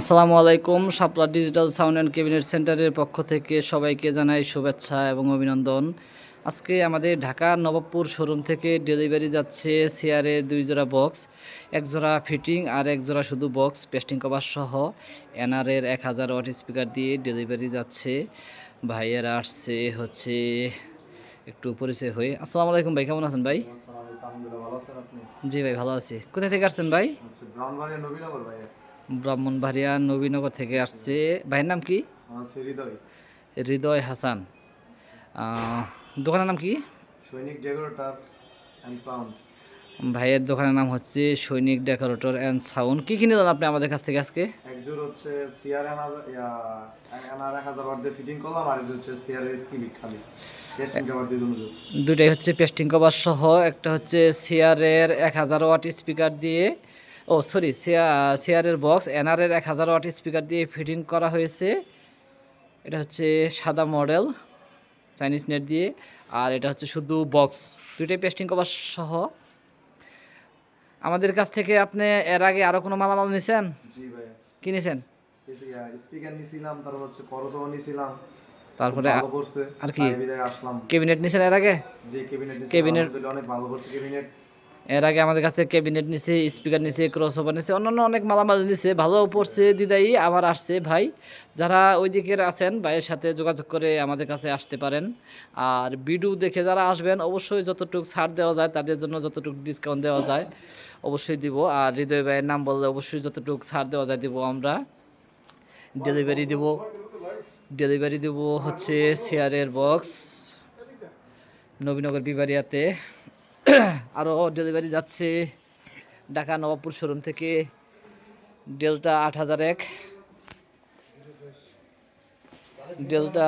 আসসালামু আলাইকুম Shapla digital sound and cabinet সেন্টারের পক্ষ থেকে সবাইকে জানাই শুভেচ্ছা এবং অভিনন্দন। আজকে আমাদের ঢাকা নবাবপুর শোরুম থেকে ডেলিভারি যাচ্ছে চেয়ারের দুই জোড়া বক্স এক জোড়া ফিটিং আর এক জোড়া শুধু বক্স পেস্টিং কভার সহ। এনআরের এক হাজার ওয়াট স্পিকার দিয়ে ডেলিভারি যাচ্ছে। ভাইয়েরা আসছে হচ্ছে একটু পরিচয় হয়ে। আসসালামু আলাইকুম ভাই কেমন আছেন ভাই? জি ভাই ভালো আছি। কোথা থেকে আসছেন ভাই? ব্রাহ্মণবাড়িয়া নবীনগর থেকে আসছে ভাইয়ের নাম কি হৃদয়। হৃদয় হাসান দোকানের নাম কি সৈনিক ডেকোরেটর অ্যান্ড সাউন্ড। ভাইয়ের দোকানের নাম হচ্ছে সৈনিক ডেকোরেটর অ্যান্ড সাউন্ড কী কিনে দেন আপনি আমাদের কাছ থেকে আজকে একজোড় হচ্ছে 1000 ওয়াট দিয়ে ফিটিং করলাম, আর হচ্ছে এর খালি। টেস্টিং কভার দিয়ে দুটো জোড়। দুইটাই হচ্ছে পেস্টিং কভার সহ একটা হচ্ছে সিয়ারের এক হাজার ওয়াট স্পিকার দিয়ে ও সরি সিয়ারের বক্স এনআরের এক হাজার ওয়াট স্পিকার দিয়ে ফিটিং করা হয়েছে এটা হচ্ছে সাদা মডেল চাইনিজ নেট দিয়ে আর এটা হচ্ছে শুধু বক্স দুইটাই পেস্টিং কভার সহ আমাদের কাছ থেকে আপনি এর আগে আরও কোনো মালামাল নিছেন জি ভাইয়া। কিনেছেন স্পিকার নিছিলাম, তারপর হচ্ছে করসও নিছিলাম। তারপরে। আর কি? আসলাম। ক্যাবিনেট নিছেন এর আগে যে ক্যাবিনেট অনেক ভালো করছে ক্যাবিনেট। এর আগে আমাদের কাছ থেকে ক্যাবিনেট নিছে স্পিকার নিছে ক্রস ওভার নিছে, অন্যান্য অনেক মালামাল নিছে। ভালো পড়ছে, দিদাই আবার আসছে ভাই। যারা ওই দিকের আছেন, ভাইয়ের সাথে যোগাযোগ করে আমাদের কাছে আসতে পারেন। আর ভিডিও দেখে যারা আসবেন, অবশ্যই যতটুকু ছাড় দেওয়া যায়, তাদের জন্য যতটুকু ডিসকাউন্ট দেওয়া যায়, অবশ্যই দিব। আর হৃদয় ভাইয়ের নাম বললে অবশ্যই যতটুকু ছাড় দেওয়া যায় দিব আমরা। ডেলিভারি দিব। ডেলিভারি দেব হচ্ছে শেয়ারের বক্স নবীনগর বিবারিয়াতে আরও ডেলিভারি যাচ্ছে ঢাকা নবাবপুর শোরুম থেকে ডেলটা আট হাজার এক। ডেলটা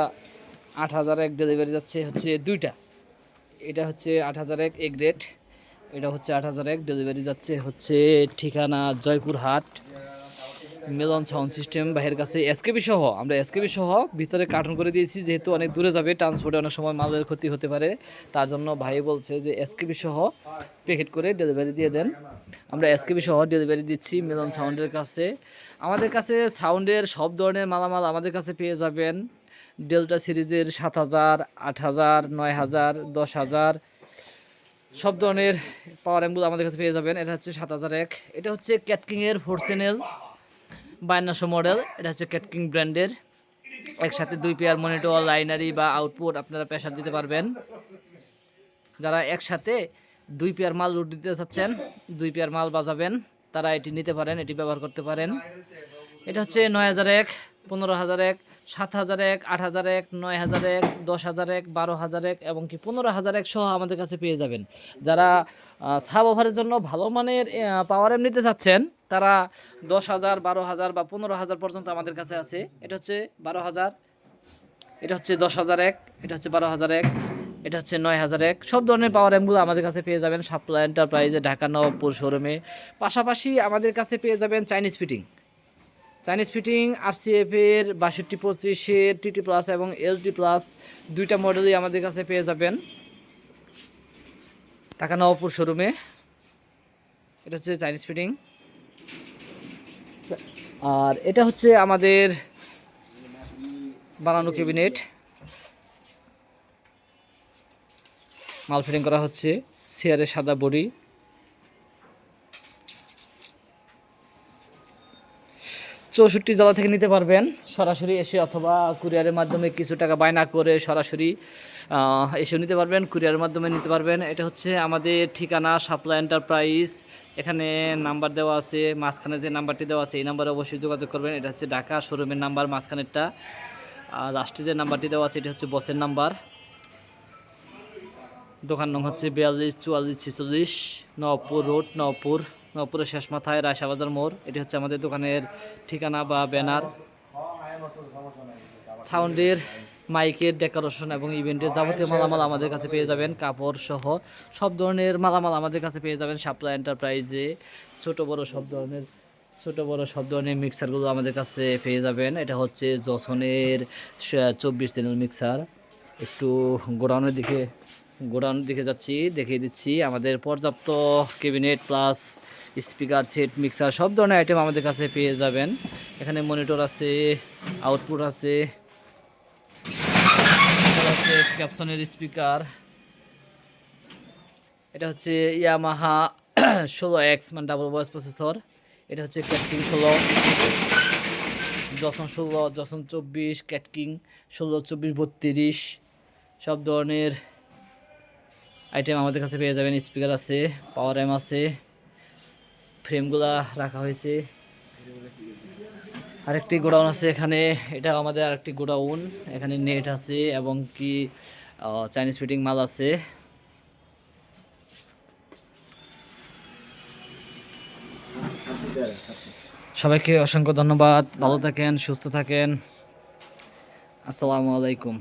আট হাজার এক ডেলিভারি যাচ্ছে হচ্ছে দুইটা। এটা হচ্ছে আট হাজার এক এ রেট এটা হচ্ছে আট হাজার এক ডেলিভারি যাচ্ছে হচ্ছে ঠিকানা জয়পুরহাট। মিলন সাউন্ড সিস্টেম ভাইয়ের কাছে এসকেবি সহ, আমরা এসকেবি সহ ভিতরে কার্টুন করে দিয়েছি, যেহেতু অনেক দূরে যাবে ট্রান্সপোর্টে অনেক সময় মালের ক্ষতি হতে পারে, তার জন্য ভাই বলছে যে এসকেবি সহ প্যাকেট করে ডেলিভারি দিয়ে দেন। আমরা এসকেবি সহ ডেলিভারি দিচ্ছি মিলন সাউন্ডের কাছে। আমাদের কাছে সাউন্ডের সব ধরনের মালামাল আমাদের কাছে পেয়ে যাবেন। ডেল্টা সিরিজের সাত হাজার, আট হাজার, নয় হাজার, দশ হাজার, সব ধরনের পাওয়ার অ্যাম্বুল আমাদের কাছে পেয়ে যাবেন। এটা হচ্ছে সাত হাজার এক। এটা হচ্ছে ক্যাটকিংয়ের ফোর চ্যানেল বায়ান্নশো মডেল, এটা হচ্ছে ক্যাটকিং ব্র্যান্ডের একসাথে দুই পেয়ার মনিটর লাইনারি বা আউটপুট আপনারা প্রেশার দিতে পারবেন। যারা একসাথে দুই পেয়ার মাল রুট দিতে চাচ্ছেন, দুই পেয়ার মাল বাজাবেন, তারা এটি নিতে পারেন, এটি ব্যবহার করতে পারেন। এটা হচ্ছে নয় হাজার এক, পনেরো হাজার এক, সাত হাজার এক, আট হাজার এক, নয় হাজার এক, দশ হাজার এক, বারো হাজার এক এবং কি পনেরো হাজার এক সহ আমাদের কাছে পেয়ে যাবেন। যারা সাব ওভারের জন্য ভালো মানের পাওয়ার এম নিতে চাচ্ছেন তারা দশ হাজার, বারো হাজার বা পনেরো হাজার পর্যন্ত আমাদের কাছে আছে। এটা হচ্ছে বারো হাজার, এটা হচ্ছে দশ হাজার এক, এটা হচ্ছে বারো হাজার এক, এটা হচ্ছে নয় হাজার এক। সব ধরনের পাওয়ার অ্যামগুলো আমাদের কাছে পেয়ে যাবেন সাপ্লাই এন্টারপ্রাইজে ঢাকা নবাবপুর শোরুমে পাশাপাশি আমাদের কাছে পেয়ে যাবেন Chinese fitting Chinese fitting RCF এর বাষট্টি পঁচিশের টিটি প্লাস এবং এলটি প্লাস দুইটা মডেলই আমাদের কাছে পেয়ে যাবেন। ঢাকা নবাবপুর শোরুমে এটা হচ্ছে চাইনিজ ফিটিং আর এটা হচ্ছে আমাদের বানানো ক্যাবিনেট। মাল ফিটিং করা হচ্ছে চেয়ারের সাদা বডি। চৌষট্টি জেলা থেকে নিতে পারবেন। সরাসরি এসে অথবা কুরিয়ারের মাধ্যমে কিছু টাকা বায়না করে সরাসরি আহ, এসে নিতে পারবেন কুরিয়ারের মাধ্যমে নিতে পারবেন। এটা হচ্ছে আমাদের ঠিকানা সাপ্লাই এন্টারপ্রাইজ। এখানে নাম্বার দেওয়া আছে মাঝখানে যে নাম্বারটি দেওয়া আছে এই নাম্বারে অবশ্যই যোগাযোগ করবেন। এটা হচ্ছে ঢাকা শোরুমের নাম্বার মাঝখানেরটা। আর লাস্টে যে নাম্বারটি দেওয়া আছে এটা হচ্ছে বসের নাম্বার। দোকান নং হচ্ছে বিয়াল্লিশ চুয়াল্লিশ ছেচল্লিশ নবপুর রোড নবপুর নবপুরের শেষ মাথায় রায়শাবাজার মোড়। এটি হচ্ছে আমাদের দোকানের ঠিকানা বা ব্যানার। সাউন্ডের, মাইকের ডেকোরেশন এবং ইভেন্টের যাবতীয় মালামাল আমাদের কাছে পেয়ে যাবেন। কাপড় সহ সব ধরনের মালামাল আমাদের কাছে পেয়ে যাবেন সাপ্লাই এন্টারপ্রাইজে। ছোট, বড় সব ধরনের, ছোটো, বড় সব ধরনের মিক্সারগুলো আমাদের কাছে পেয়ে যাবেন। এটা হচ্ছে জসনের চব্বিশ চ্যানেল মিক্সার। একটু গোডাউনের দিকে গোডাউনের দিকে যাচ্ছি, দেখিয়ে দিচ্ছি আমাদের পর্যাপ্ত cabinet plus speaker set mixer সব ধরনের আইটেম আমাদের কাছে পেয়ে যাবেন। এখানে মনিটর আছে আউটপুট আছে ক্যাপসনের স্পিকার এটা হচ্ছে ইয়ামাহা ষোলো এক্স মানে ডাবল ভয়েস প্রসেসর এটা হচ্ছে ক্যাটকিং ষোলো যশন ষোলো যশন চব্বিশ ক্যাটকিং ষোলো, চব্বিশ, বত্রিশ, সব ধরনের আইটেম আমাদের কাছে পেয়ে যাবেন স্পিকার আছে পাওয়ার এম আছে ফ্রেমগুলা রাখা হয়েছে। আরেকটি গোডাউন আছে এখানে এটা আমাদের আরেকটি গোডাউন। এখানে নেট আছে এবং কি চাইনিজ ফিটিং মাল আছে। সবাইকে অসংখ্য ধন্যবাদ, ভালো থাকেন, সুস্থ থাকেন। আসসালামু আলাইকুম।